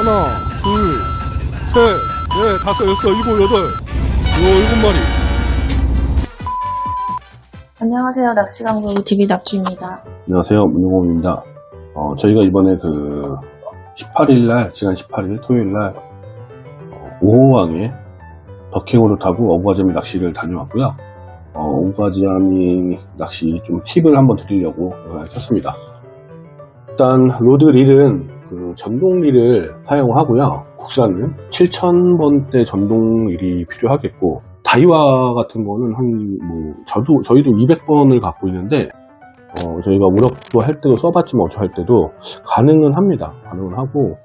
하나, 둘, 셋, 넷, 다섯, 여섯, 일곱, 여덟. 요, 일곱 마리. 안녕하세요. 낚시 강도 TV 낙주입니다. 안녕하세요. 문용호입니다. 어, 저희가 이번에 그 18일 날, 지난 18일 토요일 날 어, 오호항에 더킹으로 타고 어부가자미 낚시를 다녀왔고요. 어, 어부가자미 낚시 좀 팁을 한번 드리려고 영상을 켰습니다. 일단 로드 릴은 그 전동 릴을 사용하고요. 국산은 7000번대 전동 릴이 필요하겠고 다이와 같은 거는 한 뭐 저도 저희도 200번을 갖고 있는데 어, 저희가 우럭도 할 때도 써봤지만 어찌 할 때도 가능은 합니다. 가능은 하고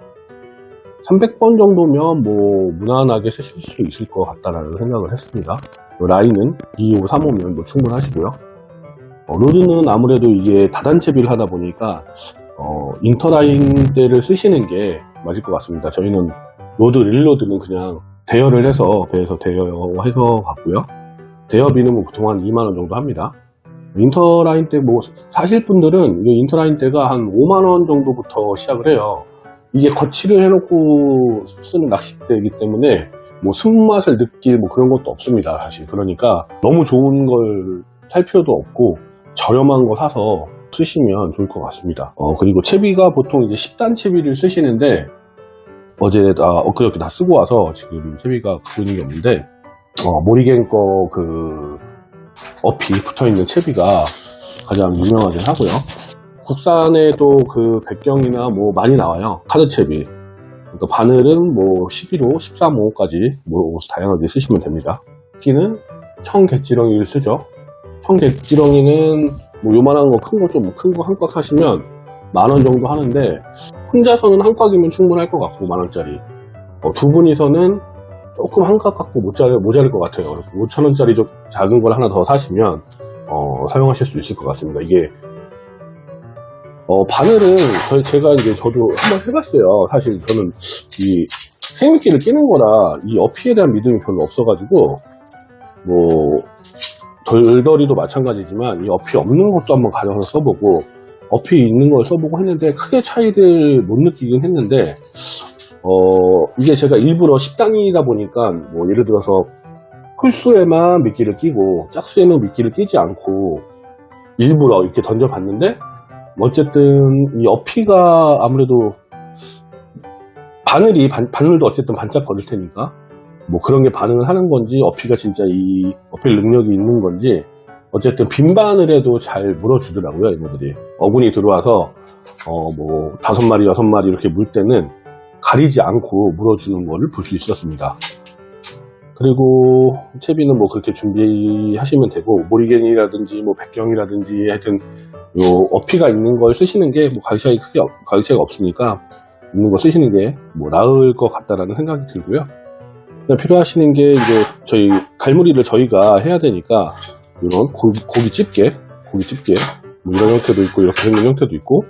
300번 정도면 뭐 무난하게 쓰실 수 있을 것 같다라는 생각을 했습니다. 요 라인은 2535면 뭐 충분하시고요. 어, 로드는 아무래도 이게 다단체비를 하다 보니까 어, 인터라인 대를 쓰시는 게 맞을 것 같습니다. 저희는 로드 릴로드는 그냥 대여를 해서 배에서 대여해서 갔고요. 대여비는 뭐 보통 한 2만 원 정도 합니다. 인터라인 때 뭐 사실 분들은 이 인터라인 때가 한 5만 원 정도부터 시작을 해요. 이게 거치를 해놓고 쓰는 낚싯대이기 때문에 뭐 승맛을 느낄 뭐 그런 것도 없습니다. 사실 그러니까 너무 좋은 걸 살 필요도 없고 저렴한 거 사서 쓰시면 좋을 것 같습니다. 어 그리고 채비가 보통 이제 10단 채비를 쓰시는데 어제 다 엊그저께 다 쓰고 와서 지금 채비가 갖고 있는 게 없는데 어, 모리겐 거그 어피 붙어 있는 채비가 가장 유명하긴 하고요. 국산에도 그 백경이나 뭐 많이 나와요. 카드 채비. 그러니까 바늘은 뭐 11호, 13호까지 뭐 다양하게 쓰시면 됩니다. 끼는 청객지렁이를 쓰죠. 청객지렁이는 뭐 요만한 거 큰 거 좀 큰 거 한 꽉 하시면 만 원 정도 하는데 혼자서는 한 꽉이면 충분할 것 같고 만 원짜리. 어, 두 분이서는 조금 한값 갖고 모자랄, 모자랄 것 같아요. 5천 원짜리 좀 작은 걸 하나 더 사시면, 어, 사용하실 수 있을 것 같습니다. 이게, 어, 바늘은, 저희, 제가 이제 저도 한번 해봤어요. 사실 저는 이 생미끼를 끼는 거라 이 어피에 대한 믿음이 별로 없어가지고, 뭐, 덜덜이도 마찬가지지만 이 어피 없는 것도 한번 가져서 써보고, 어피 있는 걸 써보고 했는데 크게 차이를 못 느끼긴 했는데, 어, 이게 제가 일부러 10단이다 보니까, 뭐, 예를 들어서, 풀수에만 미끼를 끼고, 짝수에는 미끼를 끼지 않고, 일부러 이렇게 던져봤는데, 어쨌든, 이 어피가 아무래도, 바늘이, 반, 바늘도 어쨌든 반짝거릴 테니까, 뭐 그런 게 반응을 하는 건지, 어피가 진짜 이, 어필 능력이 있는 건지, 어쨌든 빈 바늘에도 잘 물어주더라고요, 이모들이. 어군이 들어와서, 어, 뭐, 다섯 마리, 여섯 마리 이렇게 물 때는, 가리지 않고 물어주는 거를 볼 수 있었습니다. 그리고 채비는 뭐 그렇게 준비하시면 되고 모리겐이라든지 뭐 백경이라든지 하여튼 요 어피가 있는 걸 쓰시는 게 뭐 가격 차이 크게 없- 가격 차이가 없으니까 있는 거 쓰시는 게 뭐 나을 것 같다라는 생각이 들고요. 그냥 필요하시는 게 이제 저희 갈무리를 저희가 해야 되니까 이런 고기, 집게, 고기 집게 뭐 이런 형태도 있고 이렇게 생긴 형태도 있고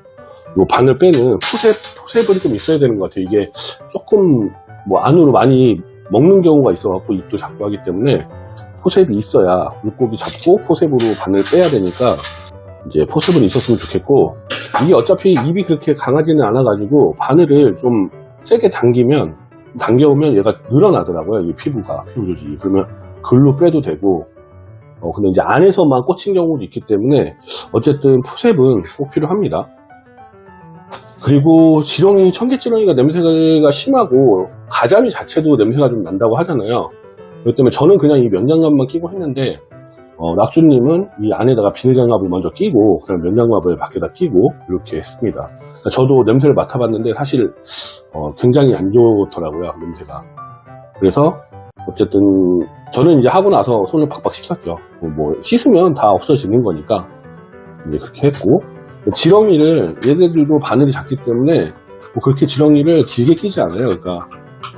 요 바늘 빼는 푸셉, 푸셉은 좀 있어야 되는 것 같아요. 이게 조금 뭐 안으로 많이 먹는 경우가 있어갖고 입도 잡고 하기 때문에 포셉이 있어야 물고기 잡고 포셉으로 바늘 빼야 되니까 이제 포셉은 있었으면 좋겠고 이게 어차피 입이 그렇게 강하지는 않아가지고 바늘을 좀 세게 당기면 당겨오면 얘가 늘어나더라고요. 이 피부가 피부 조직이 그러면 글로 빼도 되고 어 근데 이제 안에서만 꽂힌 경우도 있기 때문에 어쨌든 포셉은 꼭 필요합니다. 그리고 지렁이, 청개지렁이가 냄새가 심하고 가자미 자체도 냄새가 좀 난다고 하잖아요. 그렇기 때문에 저는 그냥 이 면장갑만 끼고 했는데 어, 낙주님은 이 안에다가 비닐장갑을 먼저 끼고 그럼 면장갑을 밖에다 끼고 이렇게 했습니다. 그러니까 저도 냄새를 맡아봤는데 사실 어, 굉장히 안 좋더라고요 냄새가. 그래서 어쨌든 저는 이제 하고 나서 손을 팍팍 씻었죠. 뭐, 뭐 씻으면 다 없어지는 거니까 이제 그렇게 했고 지렁이를 얘네들도 바늘이 작기 때문에 뭐 그렇게 지렁이를 길게 끼지 않아요. 그러니까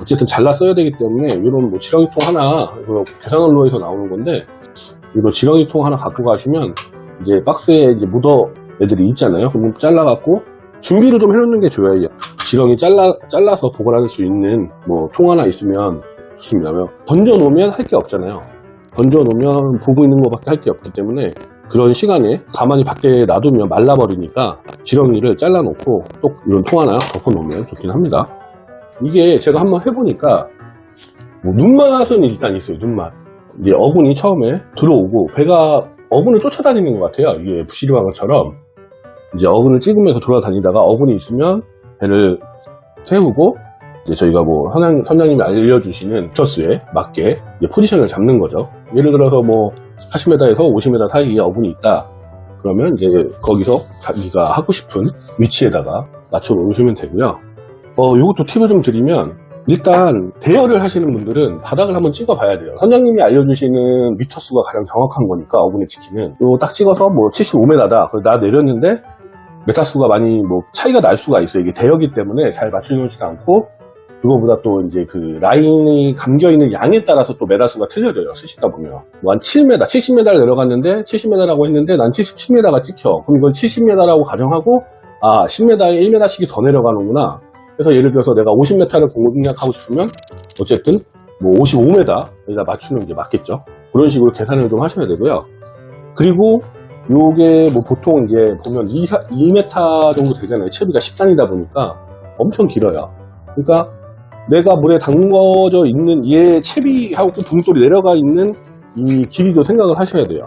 어쨌든 잘라 써야 되기 때문에 이런 뭐 지렁이통 하나 이거 계산언로에서 나오는 건데 이거 지렁이통 하나 갖고 가시면 이제 박스에 이제 묻어 애들이 있잖아요. 그럼 잘라갖고 준비를 좀 해놓는 게 좋아요. 지렁이 잘라 잘라서 보관할 수 있는 뭐 통 하나 있으면 좋습니다. 던져 놓으면 할 게 없잖아요. 던져 놓으면 보고 있는 것밖에 할 게 없기 때문에 그런 시간에 가만히 밖에 놔두면 말라버리니까 지렁이를 잘라놓고 또 이런 통 하나 덮어놓으면 좋긴 합니다. 이게 제가 한번 해보니까 뭐 눈맛은 일단 있어요. 눈맛. 이게 어군이 처음에 들어오고 배가 어군을 쫓아다니는 것 같아요. 이게 부시리방어처럼 이제 어군을 찍으면서 돌아다니다가 어군이 있으면 배를 세우고 이제 저희가 뭐 선장, 선장님이 알려주시는 저스에 맞게 이제 포지션을 잡는 거죠. 예를 들어서 뭐 40m에서 50m 사이에 어군이 있다. 그러면 이제 거기서 자기가 하고 싶은 위치에다가 맞춰 놓으시면 되고요. 어, 요것도 팁을 좀 드리면 일단 대여를 하시는 분들은 바닥을 한번 찍어 봐야 돼요. 선장님이 알려주시는 미터 수가 가장 정확한 거니까 지키는 요딱 찍어서 뭐 75m다. 그래서 나 내렸는데 메타 수가 많이 뭐 차이가 날 수가 있어요. 이게 대여기 때문에 잘 맞춰놓지도 않고 그거보다 또 이제 그 라인이 감겨 있는 양에 따라서 또 메다수가 틀려져요. 쓰시다 보면 뭐 한 7m, 70m를 내려갔는데 70m라고 했는데 난 77m가 찍혀. 그럼 이건 70m라고 가정하고 아 10m에 1m씩이 더 내려가는구나. 그래서 예를 들어서 내가 50m를 공략하고 싶으면 어쨌든 뭐 55m에다 맞추는 게 맞겠죠. 그런 식으로 계산을 좀 하셔야 되고요. 그리고 요게 뭐 보통 이제 보면 2, 2m 정도 되잖아요. 채비가 10단이다 보니까 엄청 길어요. 그러니까 내가 물에 담궈져 있는 얘 채비하고 붕돌이 내려가 있는 이 길이도 생각을 하셔야 돼요.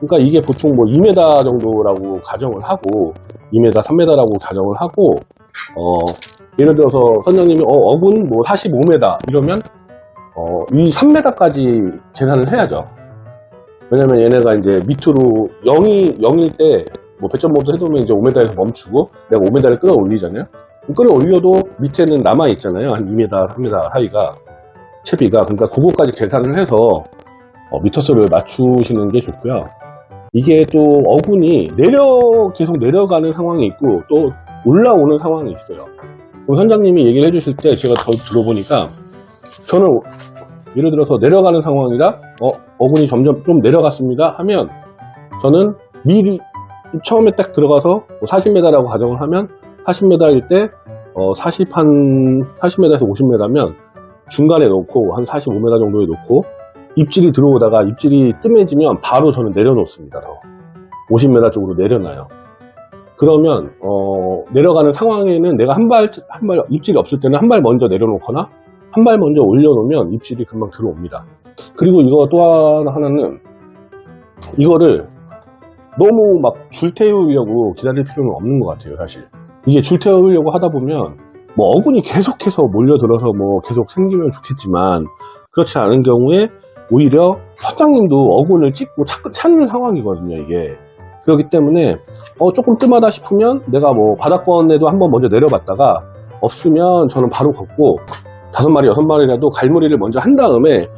그러니까 이게 보통 뭐 2m 정도라고 가정을 하고 2m, 3m라고 가정을 하고 어 예를 들어서 선장님이 어, 어군 뭐 45m 이러면 어, 이 3m까지 계산을 해야죠. 왜냐면 얘네가 이제 밑으로 0이 0일 때뭐 배점 모드 해두면 이제 5m에서 멈추고 내가 5m를 끌어올리잖아요. 끌어올려도 밑에는 남아 있잖아요. 한 2m, 3m 사이가 채비가 그러니까 그거까지 계산을 해서 어, 미터수를 맞추시는 게 좋고요. 이게 또 어군이 내려 계속 내려가는 상황이 있고 또 올라오는 상황이 있어요. 그럼 선장님이 얘기를 해주실 때 제가 더 들어보니까 저는 예를 들어서 내려가는 상황이라 어, 어군이 점점 좀 내려갔습니다 하면 저는 미리 처음에 딱 들어가서 40m라고 가정을 하면 40m일 때 어, 40, 한 40m에서 50m면 중간에 놓고 한 45m 정도에 놓고 입질이 들어오다가 입질이 뜸해지면 바로 저는 내려놓습니다. 더. 50m 쪽으로 내려놔요. 그러면 어, 내려가는 상황에는 내가 한 발 한 발 입질이 없을 때는 한 발 먼저 내려놓거나 한 발 먼저 올려놓으면 입질이 금방 들어옵니다. 그리고 이거 또 하나는 이거를 너무 막 줄 태우려고 기다릴 필요는 없는 것 같아요, 사실. 이게 줄 태우려고 하다 보면 뭐 어군이 계속해서 몰려들어서 뭐 계속 생기면 좋겠지만 그렇지 않은 경우에 오히려 선장님도 어군을 찍고 찾, 찾는 상황이거든요, 이게. 그렇기 때문에 어, 조금 뜸하다 싶으면 내가 뭐 바닥권에도 한번 먼저 내려봤다가 없으면 저는 바로 걷고 다섯 마리, 여섯 마리라도 갈무리를 먼저 한 다음에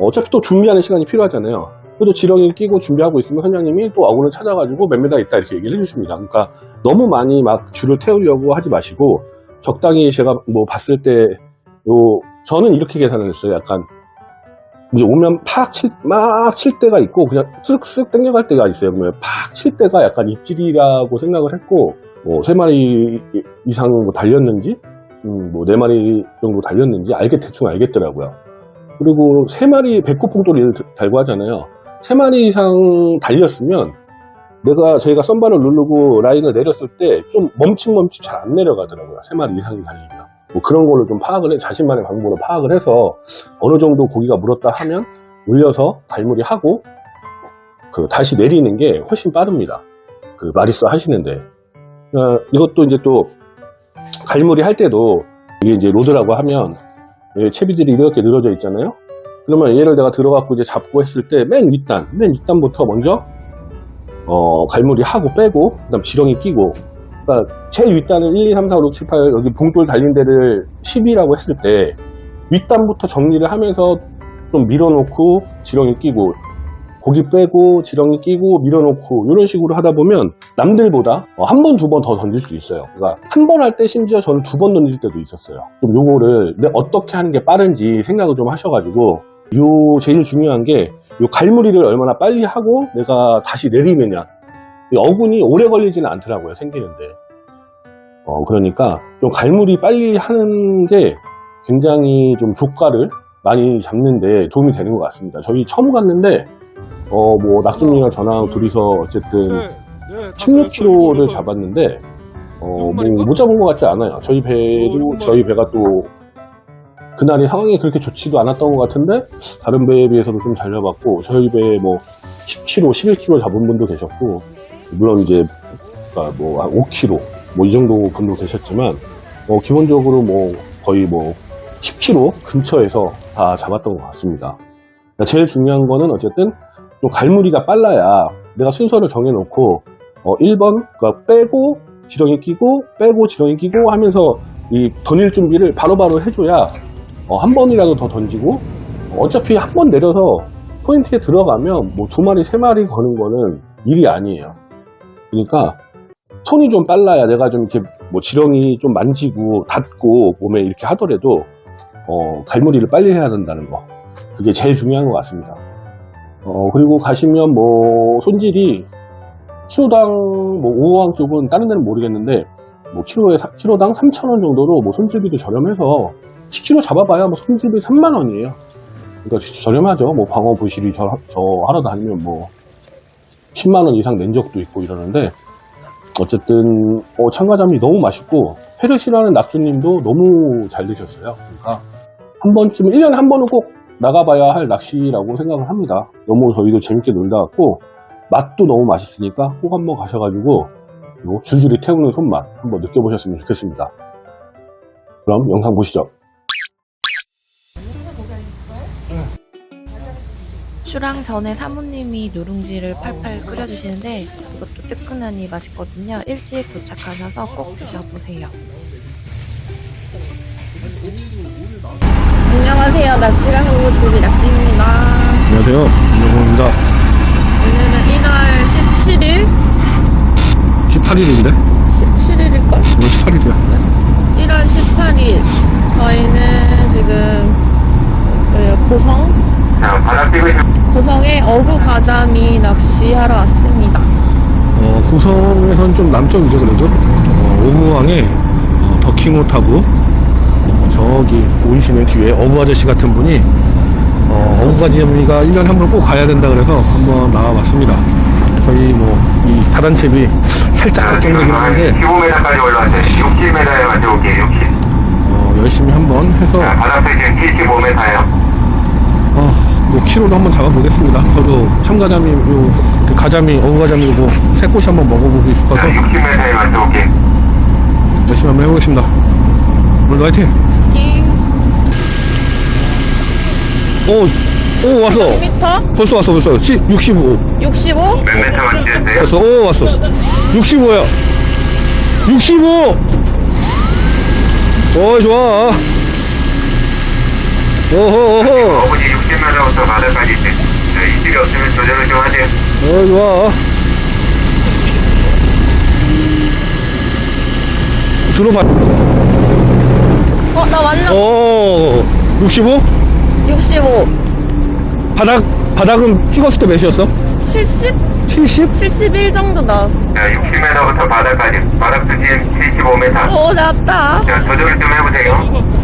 어차피 또 준비하는 시간이 필요하잖아요. 그래도 지렁이를 끼고 준비하고 있으면 선장님이 또 어군을 찾아가지고 몇 메다 있다 이렇게 얘기를 해주십니다. 그러니까 너무 많이 막 줄을 태우려고 하지 마시고 적당히 제가 뭐 봤을 때 요 저는 이렇게 계산을 했어요. 약간 이제 오면 팍 칠, 막 칠 때가 있고, 그냥 쓱쓱 땡겨갈 때가 있어요. 그러면 팍 칠 때가 약간 입질이라고 생각을 했고, 뭐, 세 마리 이상 뭐 달렸는지, 음, 뭐, 네 마리 정도 달렸는지 알게 대충 알겠더라고요. 그리고 세 마리 배꼽 봉돌이를 달고 하잖아요. 세 마리 이상 달렸으면, 내가, 저희가 썬바를 누르고 라인을 내렸을 때 좀 멈칫멈칫 잘 안 내려가더라고요. 세 마리 이상이 달리면. 뭐 그런 거를 좀 파악을 해, 자신만의 방법으로 파악을 해서 어느 정도 고기가 물었다 하면 올려서 갈무리 하고 그 다시 내리는 게 훨씬 빠릅니다. 그 마리스 하시는데 어, 이것도 이제 또 갈무리 할 때도 이게 이제 로드라고 하면 이 채비들이 이렇게 늘어져 있잖아요. 그러면 얘를 내가 들어갖고 이제 잡고 했을 때 맨 윗단, 맨 윗단부터 먼저 어, 갈무리 하고 빼고 그다음 지렁이 끼고 그러니까 제일 윗단을 1, 2, 3, 4, 5, 6, 7, 8 여기 봉돌 달린 데를 10이라고 했을 때 윗단부터 정리를 하면서 좀 밀어놓고 지렁이 끼고 고기 빼고 지렁이 끼고 밀어놓고 이런 식으로 하다 보면 남들보다 어, 한 번, 두 번 더 던질 수 있어요. 그러니까 한 번 할 때 심지어 저는 두 번 던질 때도 있었어요. 좀 요거를 내 어떻게 하는 게 빠른지 생각을 좀 하셔가지고 요 제일 중요한 게 요 갈무리를 얼마나 빨리 하고 내가 다시 내리느냐 이 어군이 오래 걸리지는 않더라고요, 생기는데. 어, 그러니까 좀 갈무리 빨리 하는 게 굉장히 좀 조가를 많이 잡는데 도움이 되는 것 같습니다. 저희 처음 갔는데, 어, 뭐, 낙준이랑 저랑 둘이서 어쨌든 네, 네, 다 16kg를 이거. 잡았는데, 어, 뭐, 못 잡은 것 같지 않아요. 저희 배도, 저희 배가 또 그날이 상황이 그렇게 좋지도 않았던 것 같은데 다른 배에 비해서도 좀 잘 잡았고 저희 배에 뭐 10kg, 11kg 잡은 분도 계셨고 물론 이제 그러니까 뭐한 5kg 뭐 이 정도 분도 계셨지만 뭐 기본적으로 뭐 거의 뭐 10kg 근처에서 다 잡았던 것 같습니다. 그러니까 제일 중요한 거는 어쨌든 좀 갈무리가 빨라야 내가 순서를 정해놓고 어 1번 그러니까 빼고 지렁이 끼고 빼고 지렁이 끼고 하면서 이 던질 준비를 바로 바로 해줘야 어, 한 번이라도 더 던지고 어차피 한 번 내려서 포인트에 들어가면 뭐 두 마리 세 마리 거는 거는 일이 아니에요. 그러니까 손이 좀 빨라야 내가 좀 이렇게 뭐 지렁이 좀 만지고 닿고 몸에 이렇게 하더라도 어, 갈무리를 빨리 해야 된다는 거 그게 제일 중요한 것 같습니다. 어, 그리고 가시면 뭐 손질이 키로당 뭐 5호항 쪽은 다른 데는 모르겠는데 뭐 키로에 사- 키로당 3,000원 정도로 뭐 손질비도 저렴해서 10kg 잡아봐야 뭐 손질비 3만 원이에요. 그러니까 저렴하죠. 뭐 방어 부실이 저, 저 하러 다니면 뭐 10만 원 이상 낸 적도 있고 이러는데 어쨌든 어, 참가자미 너무 맛있고 헤르시라는 낙주님도 너무 잘 드셨어요. 그러니까 한 번쯤 1년에 한 번은 꼭 나가봐야 할 낚시라고 생각을 합니다. 너무 저희도 재밌게 놀다 왔고 맛도 너무 맛있으니까 꼭 한번 가셔가지고 요 줄줄이 태우는 손맛 한번 느껴보셨으면 좋겠습니다. 그럼 영상 보시죠. 출항 전에 사모님이 누룽지를 팔팔 끓여주시는데 이것도 뜨끈하니 맛있거든요. 일찍 도착하셔서 꼭 드셔보세요. 안녕하세요. 낚시가 호구집이 낙지입니다. 안녕하세요. 김영호입니다. 오늘은 1월 17일? 18일인데? 17일일걸? 오늘 18일이야. 1월 18일. 저희는 지금 뭐예요? 고성? 자, 바닥 뛰고 있는 고성에 어구 가자미 낚시하러 왔습니다. 어, 구성에선 좀 남쪽이죠, 그래도. 어, 오무항에 어, 더킹호타브 어, 저기 보이시는 뒤에 어부 아저씨 같은 분이 어, 어부 가지미가 1년에 한 번 꼭 가야 된다 그래서 한번 나와봤습니다. 저희 뭐, 이 다단채비 살짝 자, 걱정되긴 하는데, 15m까지 올라왔어요. 60m에 맞춰볼게요, 60. 어, 열심히 한번 해서, 자, 바닥 지금 75m예요. 어, 뭐, 키로도 한번 잡아보겠습니다. 저도 참가자미, 요, 그 가자미, 어부 가자미 요거 새 꽃이 한번 먹어보고 싶어서 자, 60m에 맞춰볼게요. 열심히 한번 해보겠습니다. 오늘도 화이팅! 오, 오, 왔어. 1m? 벌써 왔어, 벌써. 65. 65? 몇 m 맞추셨어요? 벌써, 오, 왔어. 65야. 65! 오, 좋아. 오호, 오호. 어부지 60m부터 바닥까지 있어요. 자, 이질이 없으면 조절을 좀 하세요. 오, 좋아. 들어봐. 어, 나 완전 오, 65? 65. 바닥, 바닥은 찍었을 때 몇이었어? 70? 70? 71 정도 나왔어. 자, 60m부터 바닥까지. 바닥도 지금 75m. 오, 나왔다. 자, 조절 좀 해보세요.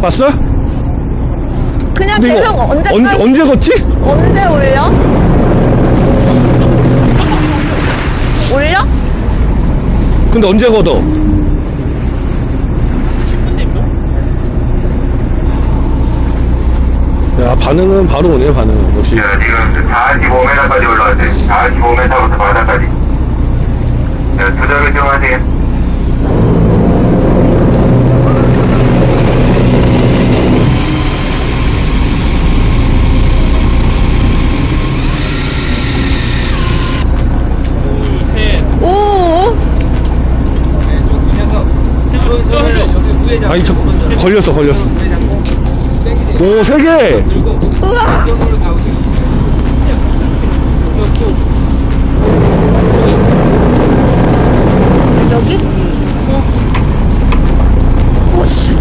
봤어? 그냥 근데 계속 이거 언제, 언제, 언제 걷지? 언제 올려? 올려? 근데 언제 걷어? 야, 반응은 바로 오네요, 반응은. 역시. 자, 지금 45m까지 올라왔어요. 45m부터 바닥까지. 자, 조절을 좀 하세요. 오, 아니, 저, 걸렸어, 걸렸어. 오, 세 개! 여기? 오씨,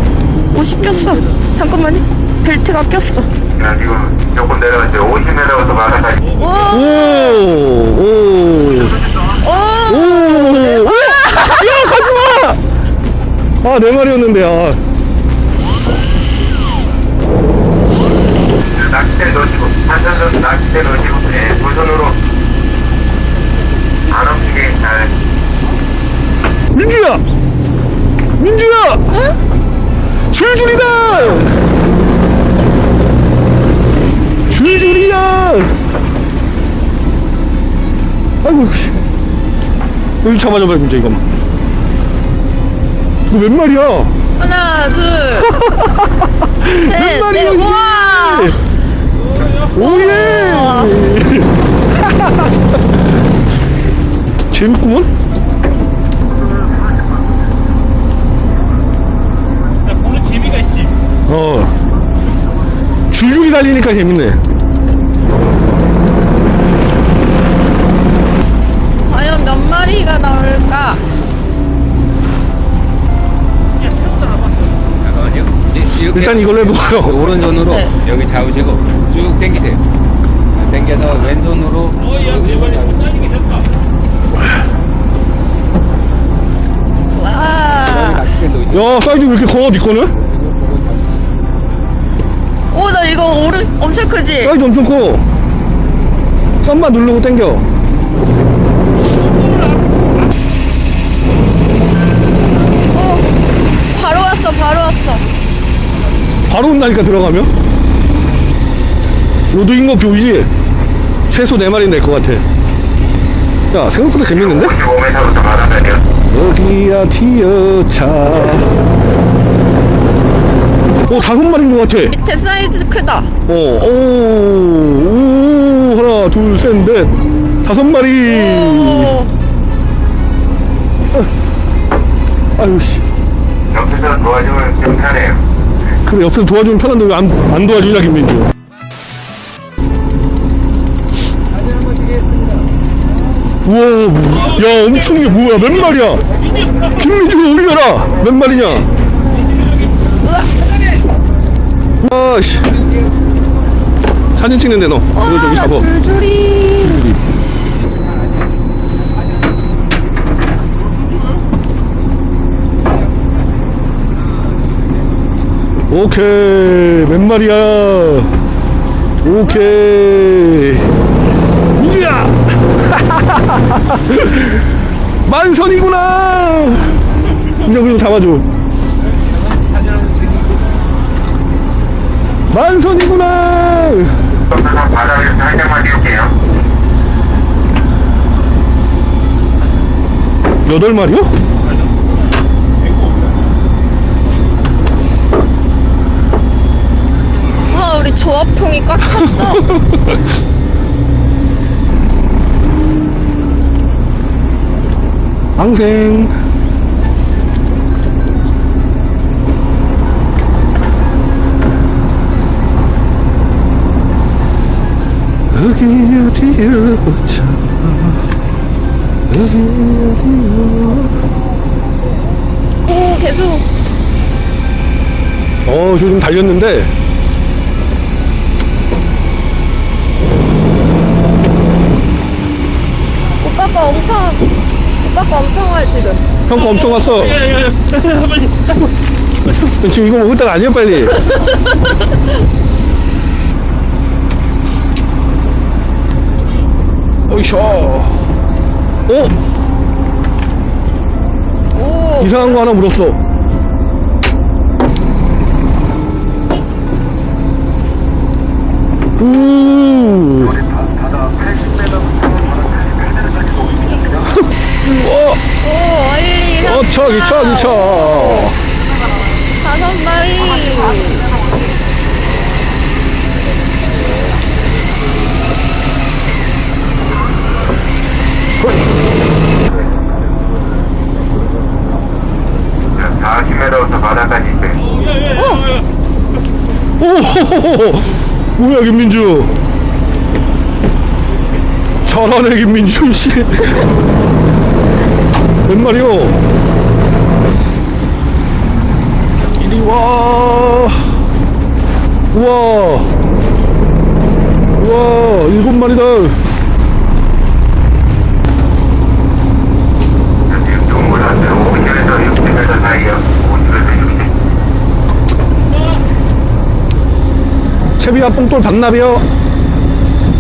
옷이 꼈어. 잠깐만요. 벨트가 꼈어. 자, 지금 조금 내려갔어요. 50m부터 바닥까지. 오, 오, 오, 오, 오! 야, 가지 마! 아, 네 마리였는데, 아. 낚싯대 놓으시고, 사선선 낚싯대 놓으시고, 예, 두 손으로. 안 움직이게 잘. 민주야! 민주야! 줄줄이다! 줄줄이야! 아이고, 여기 잡아줘봐요, 민주, 이거만. 너 몇 마리야 하나, 둘, 셋, 마리야, 넷, 이게? 우와! 오예 재밌구먼 보는 재미가 있지. 어 줄줄이 달리니까 재밌네 일단 이걸로 해보고요 오른손으로 네. 여기 잡으시고 쭉 당기세요. 당겨서 왼손으로 와. 야 사이즈 왜 이렇게 커 니꺼는? 오, 나 이거 오른, 엄청 크지? 사이즈 엄청 커 썸만 누르고 당겨 오, 바로 왔어, 바로 왔어. 바로 온다니까 들어가면 로드인 거 보이지? 최소 4마리는 될 것 같아 야 생각보다 재밌는데? 55m부터 바닥까지요. 어디야 티어차 오 다섯 마리인 것 같아 밑에 사이즈 크다. 어, 오, 오, 하나, 둘, 셋, 넷, 다섯 마리. 오, 아유, 씨. 옆에서 도와주면 좀 편해요. 그래, 옆에서 도와주면 편한데 왜 안, 안 도와주냐, 김민주. 우와, 야, 엄청 게 뭐야, 몇 마리야? 김민주가 올려라! 몇 마리냐? 와, 씨. 사진 찍는데 너. 이거 저기 잡아. 줄줄이. 오케이. 몇 마리야. 오케이. 민주야. 만선이구나. 민주 그좀 잡아줘. 만선이구나. 여덟 마리요? 우리 조합통이 꽉 찼어. 앙생 여기 어디야 차 여기 어디야 오, 계속. 어, 저좀 달렸는데. 오빠가 엄청, 오빠가 엄청 와, 지금. 형 거 엄청 왔어. 지금 이거 먹을 때가 아니야, 빨리. 어이쇼. 어? 오, 이상한 거 하나 물었어. 우. 오, 1, 2, 3, 어, 저기, 저기, 저. 다섯 마리. 자, 40m부터 바닥까지 있어요. 오, 뭐야, 김민주. 잘하네, 김민주, 씨. 몇 마리요? 이리 와. 우와. 우와, 일곱 마리다. 지금 동물한 50에서 60m 사이요. 50에서 60. 채비야, 뽕돌 반납이요.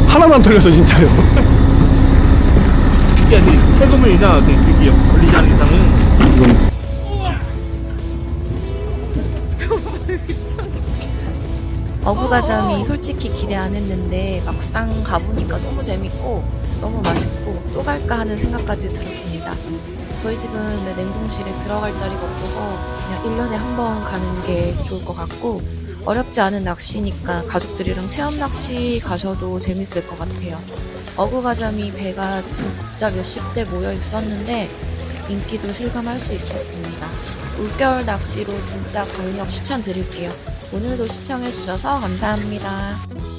하나도 안 털렸어, 진짜요. 야, 네, 세금을이나 여기 걸리지 않는 이상은 어부가점이 솔직히 기대 안 했는데 막상 가보니까 너무 재밌고 너무 맛있고 또 갈까 하는 생각까지 들었습니다. 저희 집은 내 냉동실에 들어갈 자리가 없어서 그냥 1년에 한 번 가는 게 좋을 것 같고 어렵지 않은 낚시니까 가족들이랑 체험 낚시 가셔도 재밌을 것 같아요. 어구가자미 배가 진짜 몇십 대 모여 있었는데 인기도 실감할 수 있었습니다. 올겨울 낚시로 진짜 강력 추천드릴게요. 오늘도 시청해주셔서 감사합니다.